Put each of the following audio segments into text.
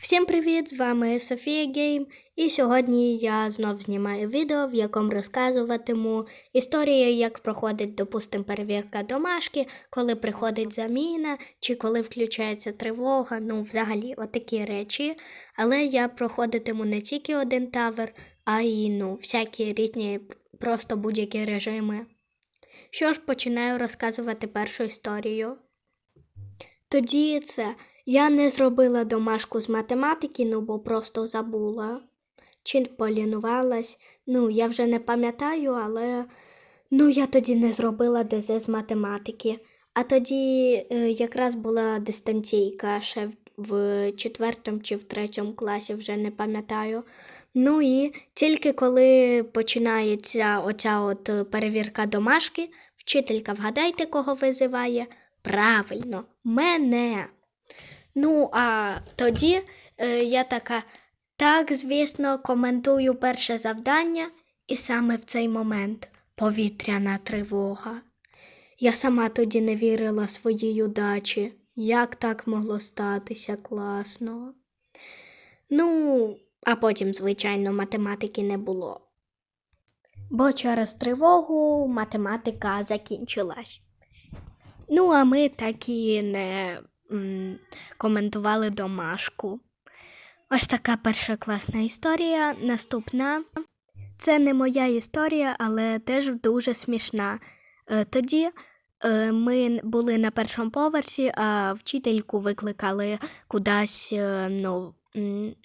Всім привіт! З вами Софія Гейм, і сьогодні я знов знімаю відео, в якому розказуватиму історію, як проходить, допустим, перевірка домашки, коли приходить заміна, чи коли включається тривога, ну, взагалі, отакі речі. Але я проходитиму не тільки один тавер, а й ну, всякі різні, просто будь-які режими. Що ж, починаю розказувати першу історію. Тоді це я не зробила домашку з математики, ну бо просто забула. Чи полінувалась. Ну, я вже не пам'ятаю, але ну, я тоді не зробила ДЗ з математики. А тоді е, якраз була дистанційка ще в, четвертому чи в третьому класі, вже не пам'ятаю. Ну і тільки коли починається оця от е, перевірка домашки, вчителька, вгадайте, кого визиває? Правильно, мене. Ну, а тоді е, я така, так, звісно, коментую перше завдання, і саме в цей момент повітряна тривога. Я сама тоді не вірила своїй удачі. Як так могло статися класно? Ну, а потім, звичайно, математики не було. Бо через тривогу математика закінчилась. Ну, а ми так і не м, коментували домашку. Ось така перша класна історія. Наступна. Це не моя історія, але теж дуже смішна. Е, Тоді е, ми були на першому поверсі, а вчительку викликали кудись, е, ну,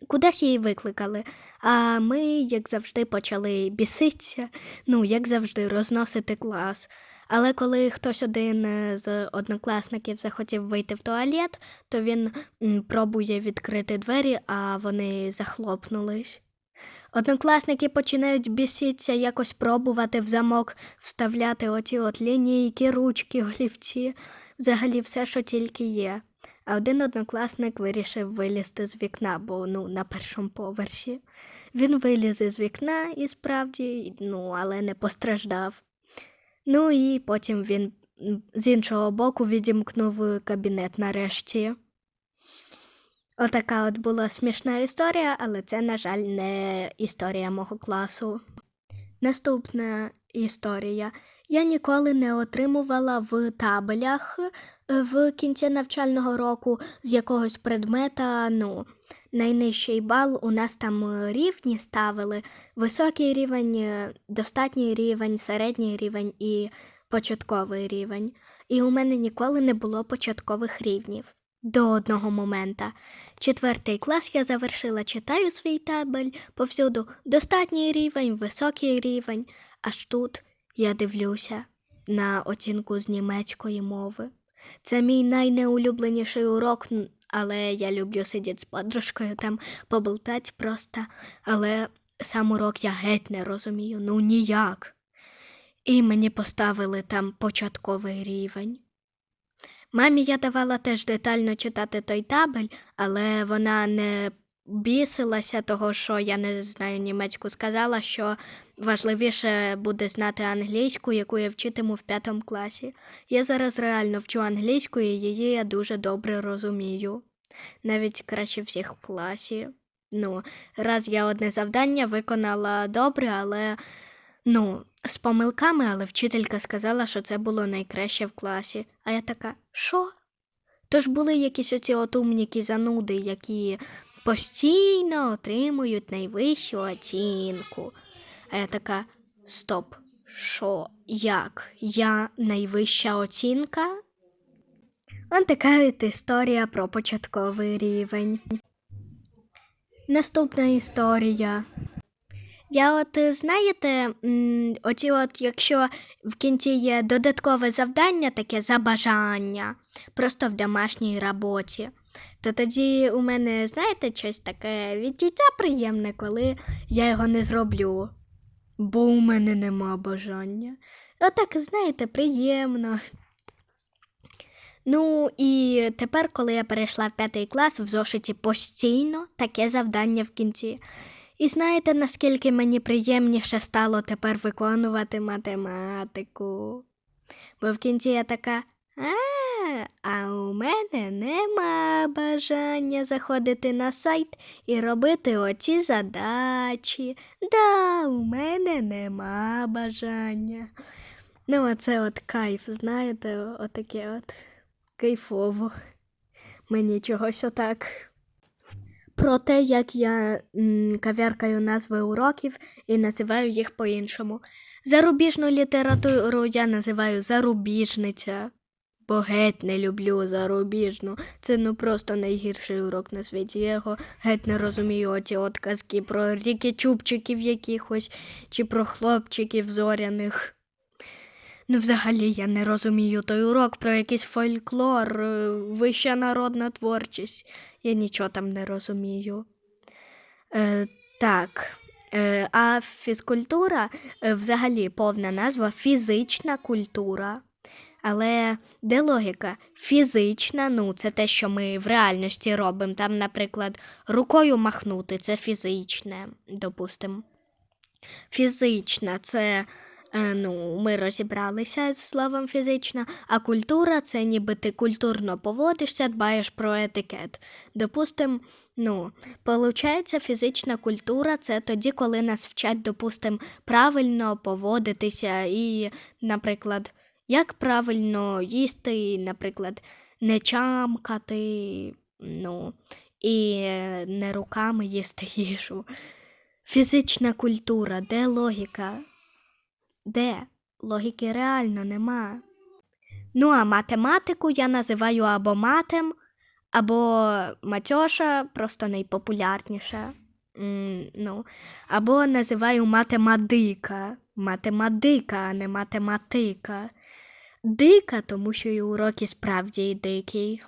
кудись її викликали. А ми, як завжди, почали біситися, ну, як завжди, розносити клас. Але коли хтось один е, з однокласників захотів вийти в туалет, то він пробує відкрити двері, а вони захлопнулись. Однокласники починають біситися, якось пробувати в замок вставляти оці от лінійки, ручки, олівці, взагалі все, що тільки є. А один однокласник вирішив вилізти з вікна, бо ну, на першому поверсі. Він виліз із вікна і справді, ну, але не постраждав. Ну і потім він з іншого боку відімкнув кабінет нарешті. Отака от була смішна історія, але це, на жаль, не історія мого класу. Наступна історія. Я ніколи не отримувала в табелях е, в кінці навчального року з якогось предмета, ну, найнижчий бал у нас там е, рівні ставили, високий рівень, е, достатній рівень, середній рівень і початковий рівень. І у мене ніколи не було початкових рівнів. До одного момента. Четвертий клас я завершила, читаю свій табель, повсюду достатній рівень, високий рівень. Аж тут я дивлюся на оцінку з німецької мови. Це мій найнеулюбленіший урок, але я люблю сидіти з подружкою там поболтати просто. Але сам урок я геть не розумію, ну ніяк. І мені поставили там початковий рівень. Мамі я давала теж детально читати той табель, але вона не бісилася того, що я не знаю німецьку, сказала, що важливіше буде знати англійську, яку я вчитиму в п'ятому класі. Я зараз реально вчу англійську, і її я дуже добре розумію. Навіть краще всіх в класі. Ну, раз я одне завдання виконала добре, але ну, з помилками, але вчителька сказала, що це було найкраще в класі. А я така, що? Тож були якісь оці от умніки зануди, які постійно отримують найвищу оцінку. А я така, стоп, що, як? Я найвища оцінка? Он така от історія про початковий рівень. Наступна історія. Я от знаєте, оці от, якщо в кінці є додаткове завдання, таке за бажання, просто в домашній роботі, то тоді у мене, знаєте, щось таке відчуття приємне, коли я його не зроблю, бо у мене нема бажання. Отак, знаєте, приємно. Ну і тепер, коли я перейшла в п'ятий клас, в зошиті постійно таке завдання в кінці. І знаєте, наскільки мені приємніше стало тепер виконувати математику? Бо в кінці я така, а, а у мене нема бажання заходити на сайт і робити оці задачі. Да, у мене нема бажання. Ну, оце от кайф, знаєте, отаке от кайфово. Мені чогось отак. Про те, як я м, кав'яркаю назви уроків і називаю їх по-іншому. Зарубіжну літературу я називаю зарубіжниця, бо геть не люблю зарубіжну. Це ну просто найгірший урок на світі. Я його геть не розумію оці от казки про ріки-чубчиків якихось чи про хлопчиків зоряних. Ну, взагалі я не розумію той урок про якийсь фольклор, е, вища народна творчість. Я нічого там не розумію. Е, так. Е, а фізкультура е, взагалі повна назва фізична культура. Але де логіка? Фізична, ну, це те, що ми в реальності робимо. Там, наприклад, рукою махнути це фізичне, допустимо. Фізична це е, ну, ми розібралися з словом фізична, а культура це ніби ти культурно поводишся, дбаєш про етикет. Допустим, ну, получається, фізична культура це тоді, коли нас вчать, допустим, правильно поводитися і, наприклад, як правильно їсти, наприклад, не чамкати, ну, і не руками їсти їжу. Фізична культура, де логіка? Де? Логіки реально нема. Ну, а математику я називаю або матем, або матьоша, просто найпопулярніша. Ну, або називаю математика. Математика, а не математика. Дика, тому що і уроки справді дикий.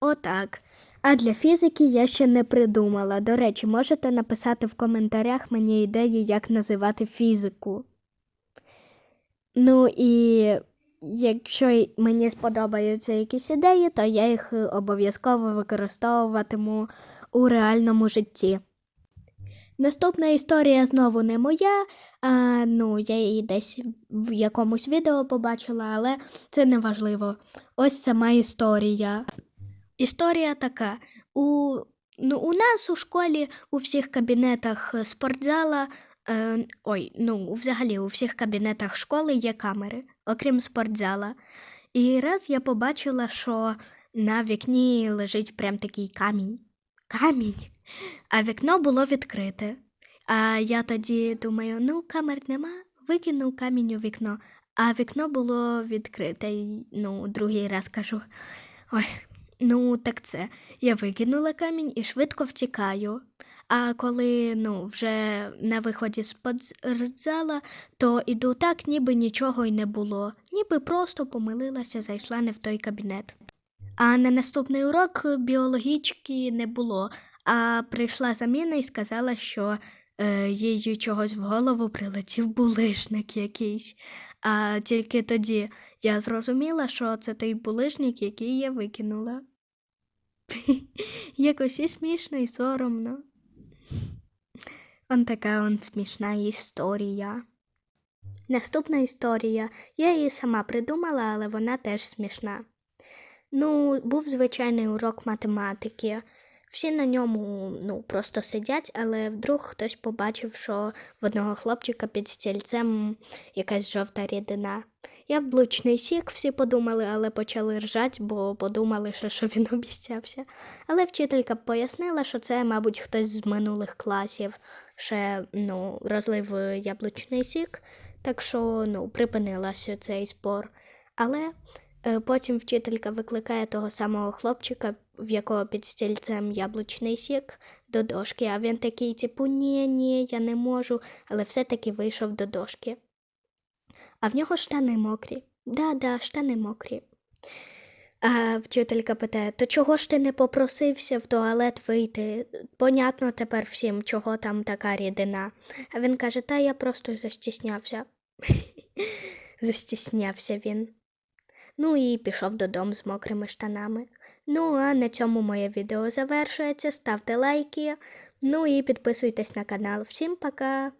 Отак. А для фізики я ще не придумала. До речі, можете написати в коментарях мені ідеї, як називати фізику. Ну і якщо мені сподобаються якісь ідеї, то я їх е, обов'язково використовуватиму у реальному житті. Наступна історія знову не моя, а ну, я її десь в якомусь відео побачила, але це не важливо. Ось сама історія. Історія така. У, ну, у нас у школі у всіх кабінетах спортзала, е, ой, ну, взагалі у всіх кабінетах школи є камери, окрім спортзала. І раз я побачила, що на вікні лежить прям такий камінь. Камінь. А вікно було відкрите. А я тоді думаю, ну, камер нема, викинув камінь у вікно, а вікно було відкрите. Ну, другий раз кажу. Ой, ну так це. Я викинула камінь і швидко втікаю. А коли ну, вже на виході з спортзала, то іду так, ніби нічого й не було, ніби просто помилилася, зайшла не в той кабінет. А на наступний урок біологічки не було, а прийшла заміна і сказала, що е, їй чогось в голову прилетів булишник якийсь. А тільки тоді я зрозуміла, що це той булишник, який я викинула. Якось і смішно, і соромно. Он така он смішна історія. Наступна історія. Я її сама придумала, але вона теж смішна. Ну, був звичайний урок математики. Всі на ньому ну, просто сидять, але вдруг хтось побачив, що в одного хлопчика під стільцем якась жовта рідина. Яблучний сік, всі подумали, але почали ржати, бо подумали, що він обіцявся. Але вчителька пояснила, що це, мабуть, хтось з минулих класів ще ну, розлив яблучний сік, так що ну, припинилася цей спор. Але Потім вчителька викликає того самого хлопчика, в якого під стільцем яблучний сік, до дошки, а він такий, типу, ні, ні, я не можу, але все-таки вийшов до дошки. А в нього штани мокрі. Да, да, штани мокрі. А вчителька питає: то чого ж ти не попросився в туалет вийти? Понятно тепер всім, чого там така рідина. А він каже, та я просто застіснявся. Застіснявся він. Ну і пішов додому з мокрими штанами. Ну а на цьому моє відео завершується. Ставте лайки. Ну і підписуйтесь на канал. Всім пока!